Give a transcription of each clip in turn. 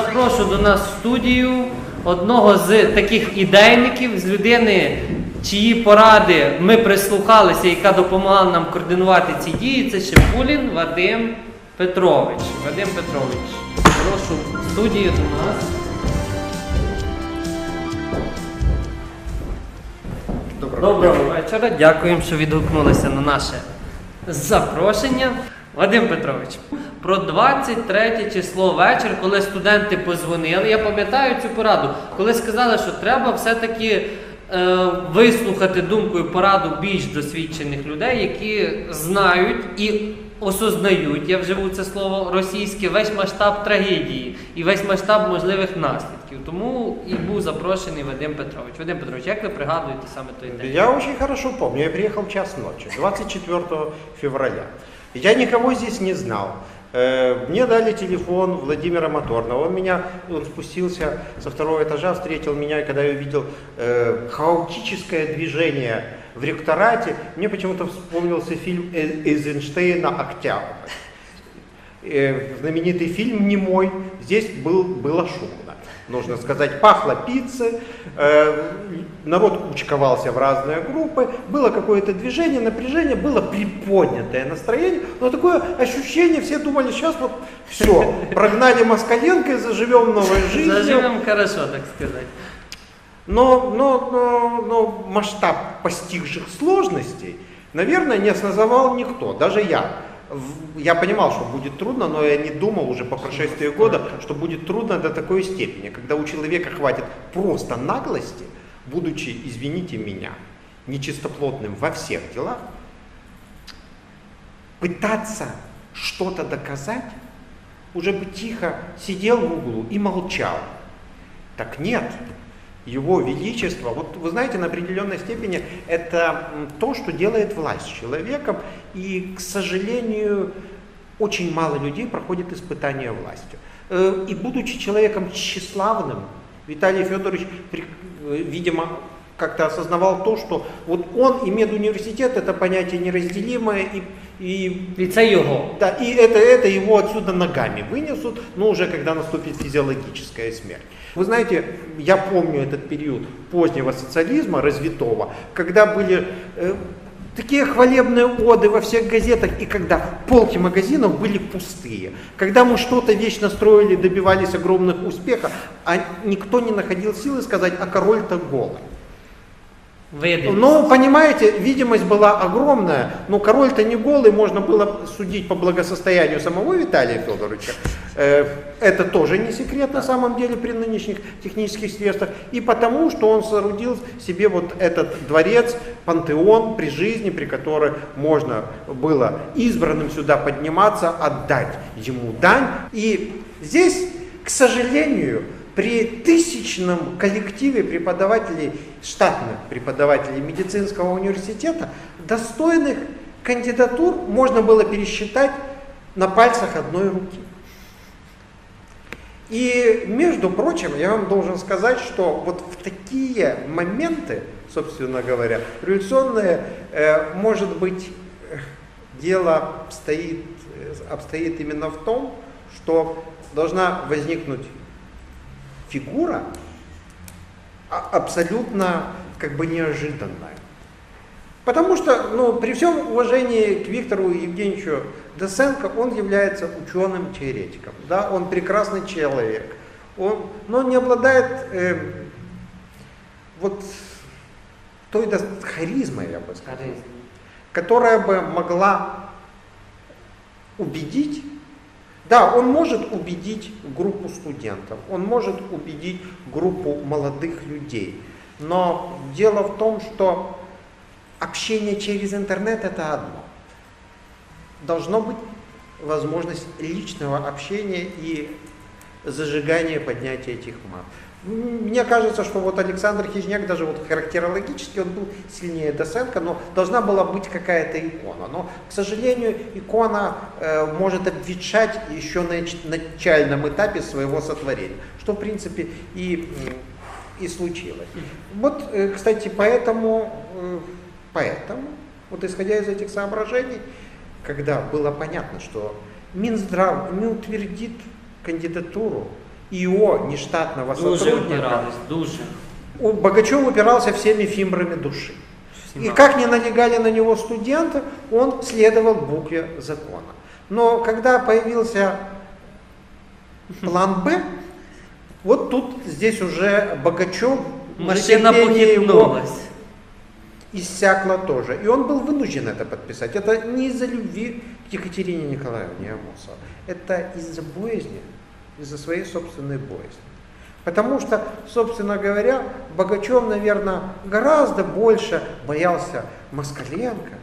Запрошу до нас в студію одного з таких ідейників, з людини, чиї поради ми прислухалися, яка допомагала нам координувати ці дії. Це Шипулін Вадим Петрович. Вадим Петрович, прошу в студію до нас. Доброго вечора. Дякуємо, що відгукнулися на наше запрошення. Вадим Петрович, про 23 число вечір, коли студенти позвонили, я пам'ятаю цю пораду, коли сказали, що треба все-таки е, вислухати думку і пораду більш досвідчених людей, які знають і осознають, я вживу це слово російське, весь масштаб трагедії і весь масштаб можливих наслідків. Тому і був запрошений Вадим Петрович. Вадим Петрович, як ви пригадуєте саме той день? Я очень хорошо помню, я приехал в час ночи, 24 февраля. Я никого здесь не знал. Э, Мне дали телефон Владимира Моторного. Он меня, он спустился со второго этажа, встретил меня, и когда я увидел э, хаотическое движение в ректорате, мне почему-то вспомнился фильм Э- Эйзенштейна «Октябрь». Э, знаменитый фильм «Немой». Здесь был, было шумно, нужно сказать. Пахло пиццей, э, народ кучковался в разные группы, было какое-то движение, напряжение, было приподнятое настроение, но такое ощущение, все думали, сейчас вот все, прогнали Москаленко и заживем новой жизнью. Заживем хорошо, так сказать. Но, но, но, но масштаб постигших сложностей, наверное, не осознавал никто, даже я. Я понимал, что будет трудно, но я не думал уже по прошествии года, что будет трудно до такой степени, когда у человека хватит просто наглости, будучи, извините меня, нечистоплотным во всех делах, пытаться что-то доказать, уже бы тихо сидел в углу и молчал. Так нет, его величество, вот вы знаете, на определенной степени это то, что делает власть человеком, и, к сожалению, очень мало людей проходит испытания властью. Э, И будучи человеком тщеславным, Виталий Федорович, э, видимо, как-то осознавал то, что вот он и медуниверситет это понятие неразделимое, и, и це його. да, и это, это его отсюда ногами вынесут, но уже когда наступит физиологическая смерть. Вы знаете, я помню этот период позднего социализма, развитого, когда были э, такие хвалебные оды во всех газетах, и когда полки магазинов были пустые, когда мы что-то вечно строили, добивались огромных успехов, а никто не находил силы сказать, а король-то голый. Видимо. Ну, понимаете, видимость была огромная, но король-то не голый, можно было судить по благосостоянию самого Виталия Федоровича. Э, Это тоже не секрет на самом деле при нынешних технических средствах. И потому, что он соорудил себе вот этот дворец, пантеон при жизни, при которой можно было избранным сюда подниматься, отдать ему дань. И здесь, к сожалению, при тысячном коллективе преподавателей, штатных преподавателей медицинского университета, достойных кандидатур можно было пересчитать на пальцах одной руки. И, между прочим, я вам должен сказать, что вот в такие моменты, собственно говоря, революционное, э, может быть, э, дело стоит, э, обстоит именно в том, что должна возникнуть фигура а- абсолютно как бы неожиданная. Потому что, ну, при всем уважении к Виктору Евгеньевичу Досенко, он является ученым-теоретиком, да, он прекрасный человек, он, но он не обладает э, вот той дос- харизмой, я бы сказал, Харизма. которая бы могла убедить, да, он может убедить группу студентов, он может убедить группу молодых людей, но дело в том, что общение через интернет это одно. Должно быть возможность личного общения и зажигания, поднятия этих масс. Мне кажется, что вот Александр Хижняк даже вот характерологически он был сильнее Досенко, но должна была быть какая-то икона. Но, к сожалению, икона э, может обветшать еще на нач- начальном этапе своего сотворения, что, в принципе, и, и случилось. Вот, э, кстати, поэтому, э, поэтому, вот исходя из этих соображений, когда было понятно, что Минздрав не утвердит кандидатуру ИО нештатного Дуже сотрудника, дуже. у Богачев упирался всеми фимбрами души. И как не налегали на него студенты, он следовал букве закона. Но когда появился план Б, вот тут здесь уже Богачев, Машина похитнулась. иссякло тоже. И он был вынужден это подписать. Это не из-за любви к Екатерине Николаевне Амосовой. Это из-за боязни, из-за своей собственной боязни. Потому что, собственно говоря, Богачев, наверное, гораздо больше боялся Москаленко,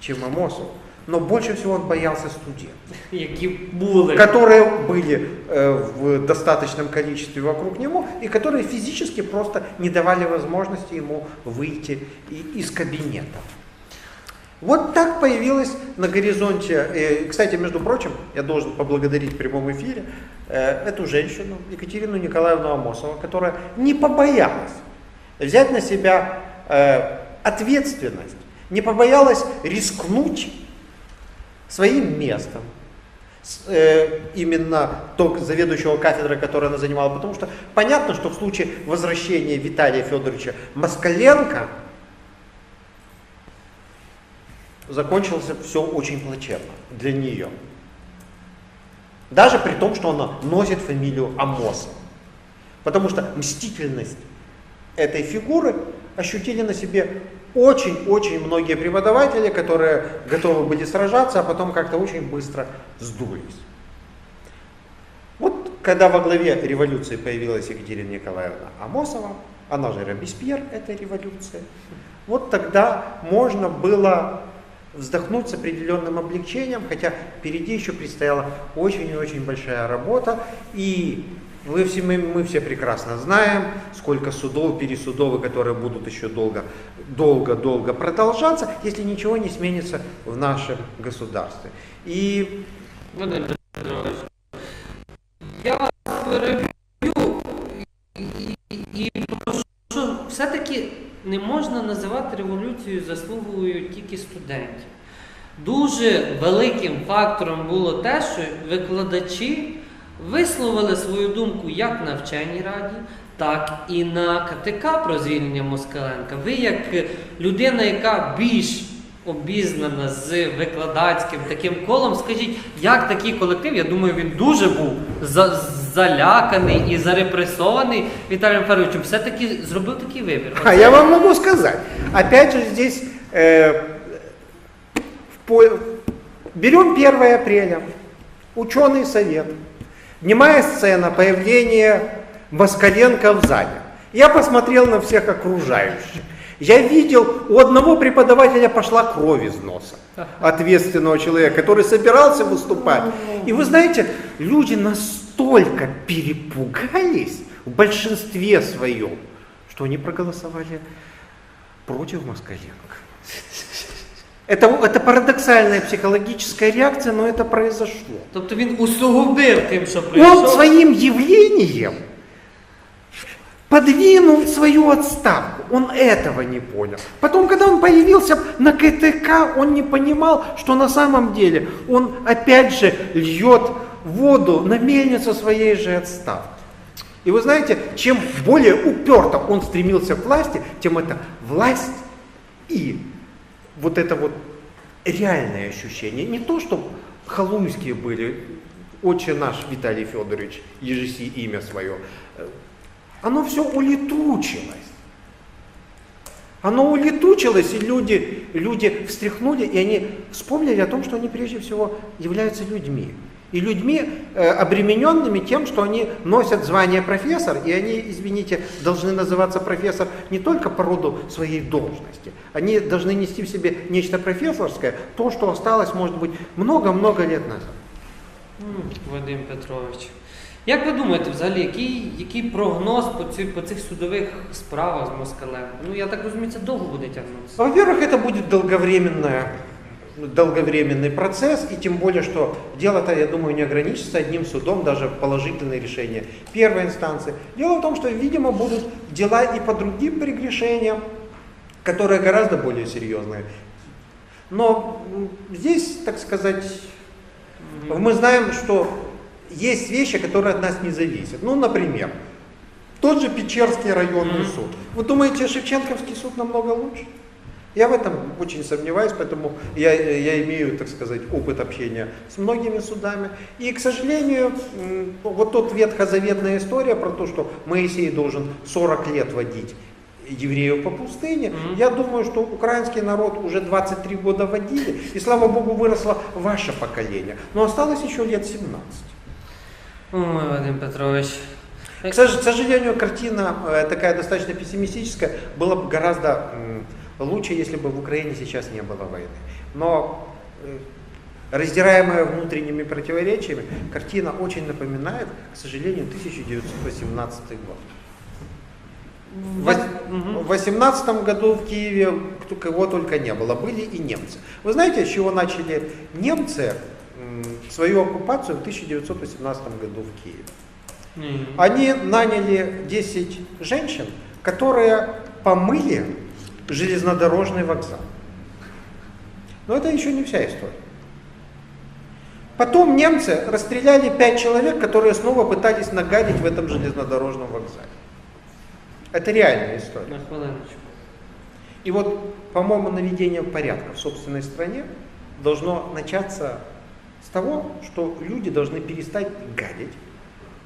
чем Амосова. Но больше всего он боялся студентов, которые были э, в достаточном количестве вокруг него и которые физически просто не давали возможности ему выйти из кабинета. Вот так появилась на горизонте, э, кстати, между прочим, я должен поблагодарить в прямом эфире э, эту женщину, Екатерину Николаевну Амосову, которая не побоялась взять на себя э, ответственность, не побоялась рискнуть своим местом, именно то заведующего кафедры, которую она занимала, потому что понятно, что в случае возвращения Виталия Федоровича Москаленко закончилось все очень плачевно для нее. Даже при том, что она носит фамилию Амосов. Потому что мстительность этой фигуры ощутили на себе очень-очень многие преподаватели, которые готовы были сражаться, а потом как-то очень быстро сдулись. Вот когда во главе революции появилась Екатерина Николаевна Амосова, она же Робеспьер этой революции, вот тогда можно было вздохнуть с определенным облегчением, хотя впереди еще предстояла очень и очень большая работа, и вы все, мы, мы все прекрасно знаем, сколько судов, пересудов, которые будут еще долго, долго-долго продолжаться, если ничего не сменится в нашем государстве. И Вадим Петрович, я вас переб'ю і, і, і прошу, все-таки не можна називати революцією заслугою тільки студентів. Дуже великим фактором було те, що викладачі висловили свою думку як на вченій раді, так і на КТК про звільнення Москаленка. Ви, як людина, яка більш обізнана з викладацьким таким колом, скажіть, як такий колектив, я думаю, він дуже був за- заляканий і зарепресований Віталієм Федоровичем, все-таки зробив такий вибір. А Оце- я вам могу сказать. Опять же здесь э, в по- берем 1 апреля, ученый совет, дневная сцена, появление Москаленко в зале. Я посмотрел на всех окружающих. Я видел, у одного преподавателя пошла кровь из носа. Ответственного человека, который собирался выступать. И вы знаете, люди настолько перепугались в большинстве своем, что они проголосовали против Москаленко. Это, это парадоксальная психологическая реакция, но это произошло. Тобто він усугубив тим, що Он прийшов. своим явлением подвинул свою отставку. Он этого не понял. Потом, когда он появился на КТК, он не понимал, что на самом деле он опять же льет воду на мельницу своей же отставки. И вы знаете, чем более уперто он стремился к власти, тем это власть и вот это вот реальное ощущение. Не то, что халуйские были, отче наш Виталий Федорович, ежеси имя свое. Оно все улетучилось. Оно улетучилось, и люди, люди встряхнули, и они вспомнили о том, что они прежде всего являются людьми. И людьми, э, обремененными тем, что они носят звание профессор, и они, извините, должны называться профессор не только по роду своей должности. Они должны нести в себе нечто профессорское, то, что осталось, может быть, много-много лет назад. Вадим Петрович. Як ви думаєте, взагалі, який, який прогноз по, ці, по цих судових справах з Москалем? Ну, я так розумію, це довго буде тягнутися. Во-первых, это будет долговременная, долговременный процесс, и тем более, что дело-то, я думаю, не ограничится одним судом, даже положительное решение первой инстанции. Дело в том, что, видимо, будут дела и по другим прегрешениям, которые гораздо более серьезные. Но м, здесь, так сказать, мы знаем, что есть вещи, которые от нас не зависят. Ну, например, тот же Печерский районный Мгм. суд. Вы думаете, Шевченковский суд намного лучше? Я в этом очень сомневаюсь, поэтому я, я имею, так сказать, опыт общения с многими судами. И, к сожалению, вот тот ветхозаветная история про то, что Моисей должен 40 лет водить евреев по пустыне, Мгм. я думаю, что украинский народ уже 23 года водили, и, слава богу, выросло ваше поколение. Но осталось еще лет 17. Ой, Вадим Петрович. К сож- к сожалению, картина э, такая достаточно пессимистическая. Было бы гораздо лучше, если бы в Украине сейчас не было войны. Но э, раздираемая внутренними противоречиями, картина очень напоминает, к сожалению, 1918 год. В вос- Мгм. в 18 году в Киеве кого только не было, были и немцы. Вы знаете, с чего начали немцы свою оккупацию в 1918 году в Киеве? Они наняли 10 женщин, которые помыли железнодорожный вокзал. Но это еще не вся история. Потом немцы расстреляли 5 человек, которые снова пытались нагадить в этом железнодорожном вокзале. Это реальная история. И вот, по-моему, наведение порядка в собственной стране должно начаться с того, что люди должны перестать гадить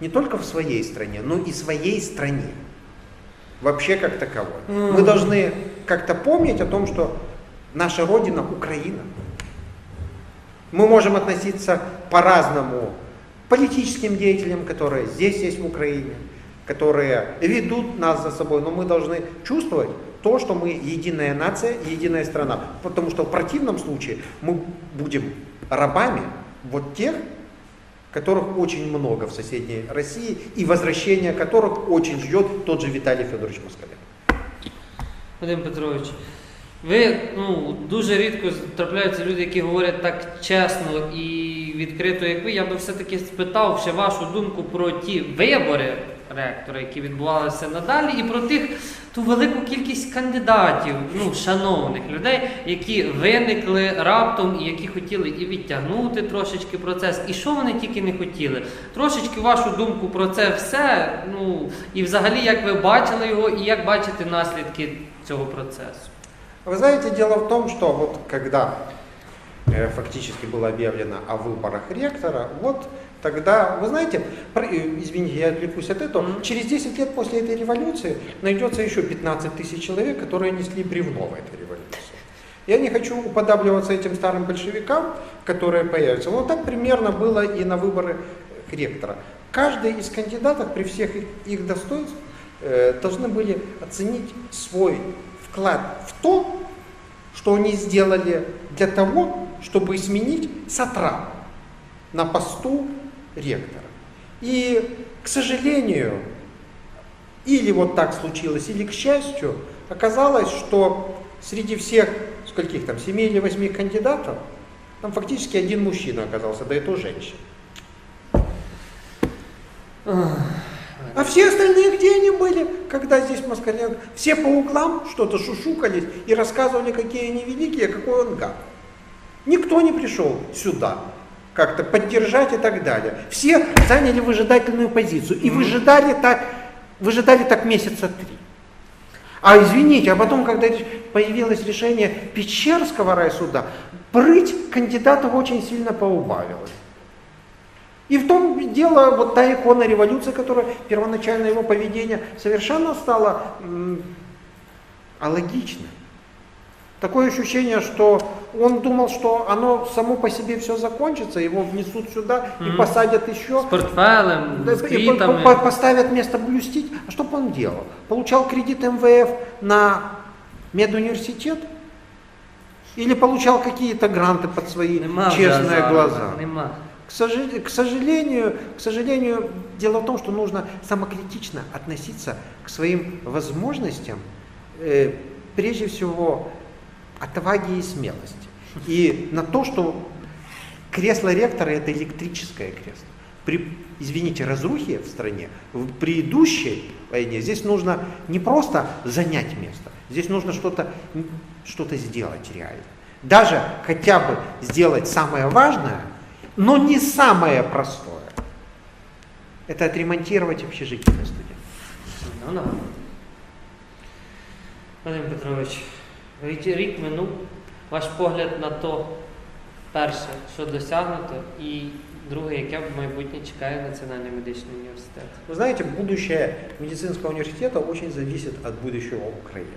не только в своей стране, но и своей стране. Вообще как таковой. Мы Мгм. должны как-то помнить о том, что наша Родина Украина. Мы можем относиться по-разному к политическим деятелям, которые здесь есть в Украине, которые ведут нас за собой, но мы должны чувствовать то, что мы единая нация, единая страна. Потому что в противном случае мы будем рабами вот тех, которых очень много в соседней России, и возвращение которых очень ждет тот же Виталий Федорович Москаленко. Вадим Петрович, ви ну, дуже рідко трапляються люди, які говорять так чесно і відкрито, як ви. Я би все-таки спитав ще вашу думку про ті вибори ректора, які відбувалися надалі, і про тих ту велику кількість кандидатів, ну, шановних людей, які виникли раптом і які хотіли і відтягнути трошечки процес, і що вони тільки не хотіли. Трошечки вашу думку про це все. Ну і взагалі, як ви бачили його, і як бачите наслідки цього процесу. Вы знаете, дело в том, что вот когда э, фактически было объявлено о выборах ректора, вот тогда, вы знаете, про- э, извините, я отвлекусь от этого, Мгм. через 10 лет после этой революции найдется еще 15 тысяч человек, которые несли бревно в этой революции. Я не хочу уподабливаться этим старым большевикам, которые появятся. Вот так примерно было и на выборы ректора. Каждый из кандидатов при всех их, их достоинствах э, должны были оценить свой вклад в то, что они сделали для того, чтобы сменить сатрапа на посту ректора. И, к сожалению, или вот так случилось, или к счастью, оказалось, что среди всех, скольких там, семи или восьми кандидатов, там фактически один мужчина оказался, да и то женщина. А все остальные где они были, когда здесь Москаленко? Все по углам что-то шушукались и рассказывали, какие они великие, какой он гад. Никто не пришел сюда как-то поддержать и так далее. Все заняли выжидательную позицию и выжидали так, выжидали так месяца три. А извините, а потом, когда появилось решение Печерского райсуда, прыть кандидатов очень сильно поубавилось. И в том дело, вот та икона революции, которая первоначально его поведение совершенно стало алогичным. Такое ощущение, что он думал, что оно само по себе все закончится, его внесут сюда и Мгм. посадят еще. З портфелем, Да, з и по- по- поставят место блюстить. А что бы он делал? Получал кредит МВФ на медуниверситет? Или получал какие-то гранты под свои Нема честные зараз, глаза? Нема. К сожалению, к сожалению, к сожалению, дело в том, что нужно самокритично относиться к своим возможностям, э, прежде всего, отваги и смелости. И на то, что кресло ректора это электрическое кресло. При, извините, разрухе в стране, в предыдущей войне, здесь нужно не просто занять место, здесь нужно что-то что сделать реально. Даже хотя бы сделать самое важное, но не самое простое. это отремонтировать общежитие для студентов. Ну. Вадим Петрович, рік, рік минув. Ваш погляд на то, перше, що досягнуто, і друге, яке в майбутнє чекає Національний медичний університет. Вы знаете, будущее медицинского университета очень зависит от будущего Украины.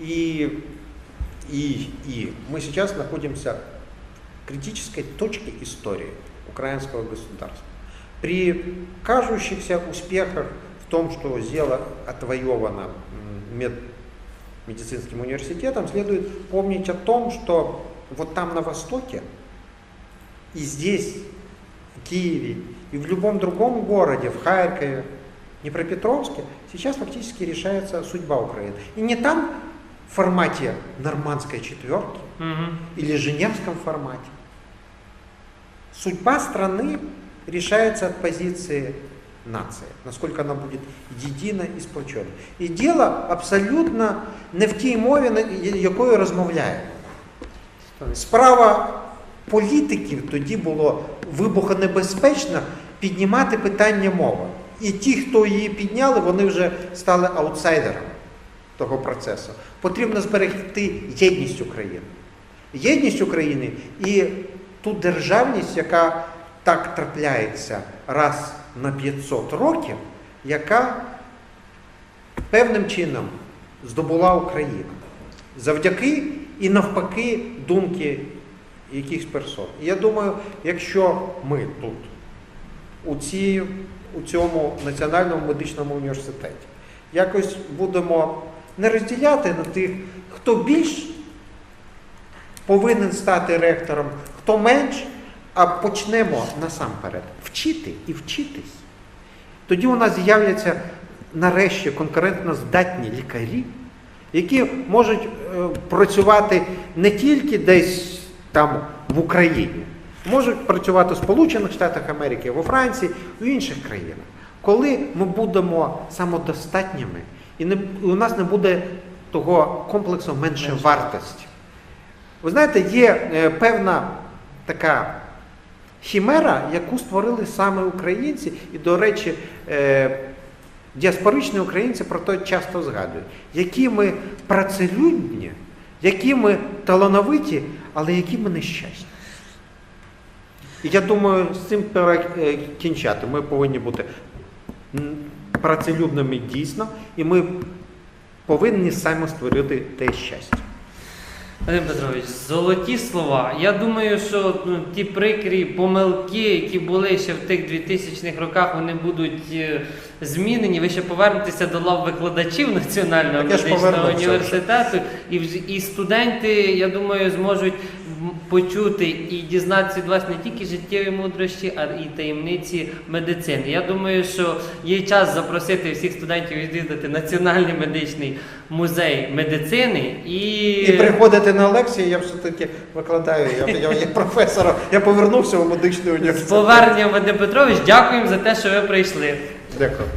И, и, и мы сейчас находимся в критической точке истории украинского государства. При кажущихся успехах в том, что дело отвоевано м, мед- медицинским университетом, следует помнить о том, что вот там на Востоке и здесь, в Киеве, и в любом другом городе, в Харькове, Днепропетровске, сейчас фактически решается судьба Украины. И не там в формате нормандской четверки Угу. или женевском формате. Судьба страны решается от позиции нации, насколько она будет едина і сплочена. І діло абсолютно не в тій мові, якою розмовляємо. Справа політиків тоді було вибухонебезпечно піднімати питання мови. І ті, хто її підняли, вони вже стали аутсайдерами того процесу. Потрібно зберегти єдність України. Єдність України і ту державність, яка так трапляється раз на 500 років, яка певним чином здобула Україна. Завдяки і навпаки думки якихось персон. І я думаю, якщо ми тут, у, ці, у цьому Національному медичному університеті, якось будемо не розділяти на тих, хто більш повинен стати ректором, хто менш, а почнемо насамперед вчити і вчитись. Тоді у нас з'являться нарешті конкурентно здатні лікарі, які можуть е, працювати не тільки десь там в Україні, можуть працювати в Сполучених Штатах Америки, во Франції, в інших країнах. Коли ми будемо самодостатніми, і не, і у нас не буде того комплексу менше Менше вартості. Ви знаєте, є е, певна така хімера, яку створили саме українці, і, до речі, е, діаспоричні українці про то часто згадують, які ми працелюдні, які ми талановиті, але які ми нещасні. І я думаю, з цим пора е, кінчати. Ми повинні бути працелюбними дійсно, і ми повинні самі створити те щастя. Вадим Петрович, золоті слова. Я думаю, що ну, ті прикрі помилки, які були ще в тих 2000-х роках, вони будуть е, змінені. Ви ще повернетеся до лав викладачів Національного Так я ж медичного повернувся вже. університету, і, вз- і студенти, я думаю, зможуть почути і дізнатися від вас не тільки життєві мудрощі, а й таємниці медицини. Я думаю, що є час запросити всіх студентів відвідати Національний медичний музей медицини і, І приходити на лекції, я все-таки викладаю, я, я є професором, я повернувся у медичний з університет. поверненням Вадим Петрович. Дякуємо за те, що ви прийшли. Дякую.